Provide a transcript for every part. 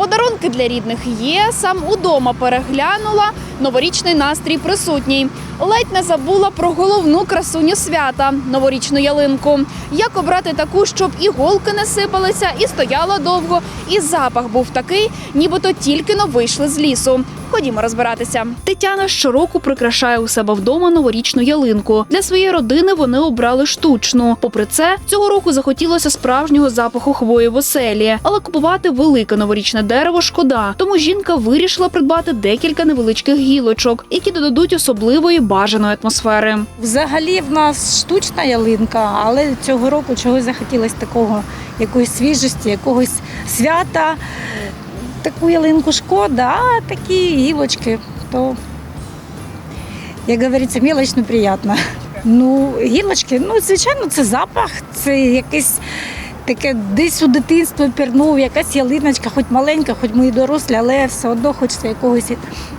Подарунки для рідних є. Сам удома переглянула. Новорічний настрій присутній. Ледь не забула про головну красуню свята новорічну ялинку. Як обрати таку, щоб і голки не сипалися, і стояла довго, і запах був такий, нібито тільки но вийшли з лісу. Ходімо розбиратися. Тетяна щороку прикрашає у себе вдома новорічну ялинку. Для своєї родини вони обрали штучну. Попри це, цього року захотілося справжнього запаху хвої в оселі, але купувати велике новорічне дерево шкода. Тому жінка вирішила придбати декілька невеличких гілочок, які додадуть особливої бажаної атмосфери. Взагалі в нас штучна ялинка, але цього року чогось захотілося такого, якоїсь свіжості, якогось свята. Таку ялинку шкода, а такі гілочки, то, як говориться, мелоч, но приємно. Ну, гілочки, ну, звичайно, це запах, це якесь таке десь у дитинство пірнув, якась ялиночка, хоч маленька, хоч і дорослі, але все одно хочеться якогось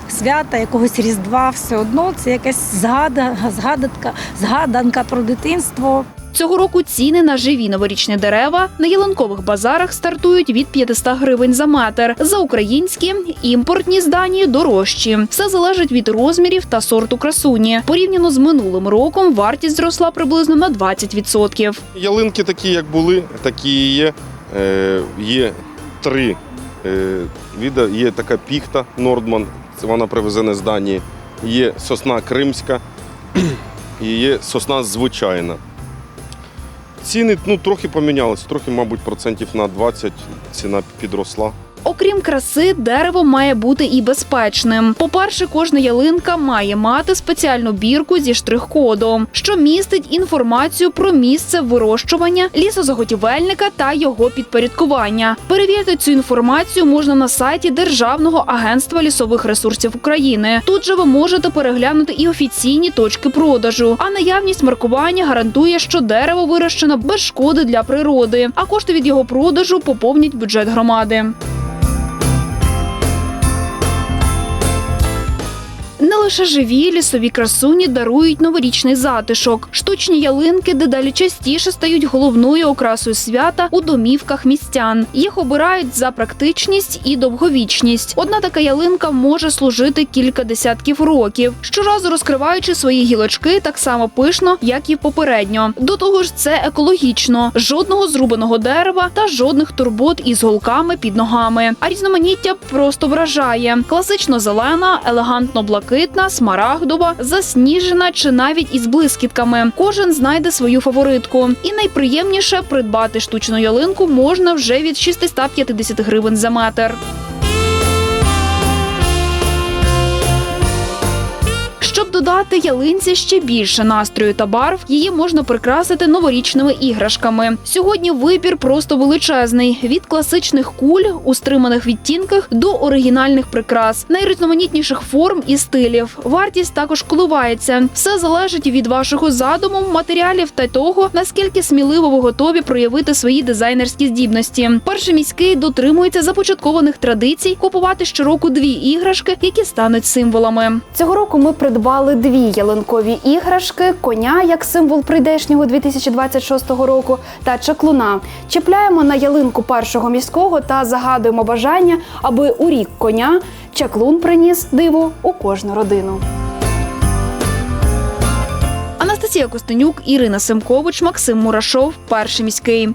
свята, якогось різдва, все одно це якась згада, згадатка, згаданка про дитинство. Цього року ціни на живі новорічні дерева на ялинкових базарах стартують від 500 гривень за метр. За українські імпортні з Данії дорожчі. Все залежить від розмірів та сорту красуні. Порівняно з минулим роком вартість зросла приблизно на 20%. Ялинки такі, як були, такі є. Е, є три е, віда. Є така піхта Нордман, це вона привезена з Данії. Є сосна кримська і є сосна звичайна. Ціни ну, трохи помінялися, трохи, мабуть, процентів на 20 ціна підросла. Окрім краси, дерево має бути і безпечним. По-перше, кожна ялинка має мати спеціальну бірку зі штрих-кодом, що містить інформацію про місце вирощування лісозаготівельника та його підпорядкування. Перевірити цю інформацію можна на сайті Державного агентства лісових ресурсів України. Тут же ви можете переглянути і офіційні точки продажу. А наявність маркування гарантує, що дерево вирощено без шкоди для природи, а кошти від його продажу поповнять бюджет громади. Лише живі лісові красуні дарують новорічний затишок. Штучні ялинки дедалі частіше стають головною окрасою свята у домівках містян. Їх обирають за практичність і довговічність. Одна така ялинка може служити кілька десятків років, щоразу розкриваючи свої гілочки так само пишно, як і попередньо. До того ж, це екологічно, жодного зрубаного дерева та жодних турбот із голками під ногами. А різноманіття просто вражає. Класично зелена, елегантно блакитна, смарагдова, засніжена чи навіть із блискітками. Кожен знайде свою фаворитку. І найприємніше придбати штучну ялинку можна вже від 650 гривень за метр. Додати ялинці ще більше настрою та барв, її можна прикрасити новорічними іграшками. Сьогодні вибір просто величезний: від класичних куль у стриманих відтінках до оригінальних прикрас, найрізноманітніших форм і стилів. Вартість також коливається. Все залежить від вашого задуму, матеріалів та того, наскільки сміливо ви готові проявити свої дизайнерські здібності. Перший міський дотримується започаткованих традицій купувати щороку дві іграшки, які стануть символами. Цього року ми придбали дві ялинкові іграшки: коня як символ прийдешнього 2026 року, та чаклуна. Чіпляємо на ялинку першого міського та загадуємо бажання, аби у рік коня чаклун приніс диво у кожну родину. Анастасія Костенюк, Ірина Семкович, Максим Мурашов, перший міський.